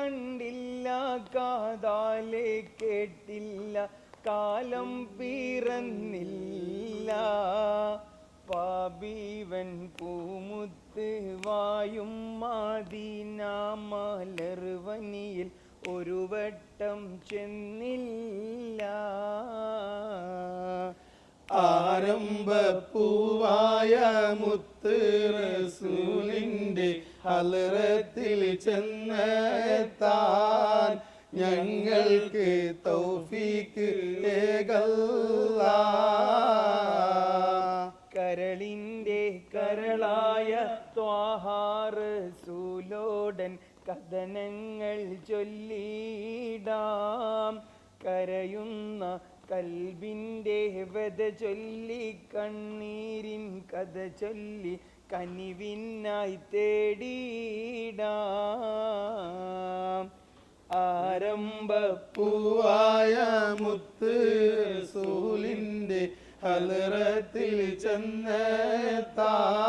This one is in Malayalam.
കണ്ടില്ല കാതാലെ കേട്ടില്ല കാലം പിറന്നില്ല. പാപീവൻ പൂമുത്ത് വായും മാദീന ഒരു വട്ടം ചെന്നില്ല. ആരംഭ പൂവായ മുത്ത് റസൂലിന്റെ ഹലറത്തിൽ ചെന്നെത്താൻ ഞങ്ങൾക്ക് തൗഫീക്ക് ഏകല്ല. കരളിന്റെ കരളായ ത്വാഹാറ് സൂലോടൻ കഥനങ്ങൾ ചൊല്ലിടാം. കരയുന്ന കൽബിന്റെ വധ ചൊല്ലി കണ്ണീരിൻ കഥ ചൊല്ലി കനിവിനായി തേടിടാം. ആരംഭ പൂവായ മുത്ത് സൂലിന്റെ ഹലറത്തിൽ ചെന്നെത്താൻ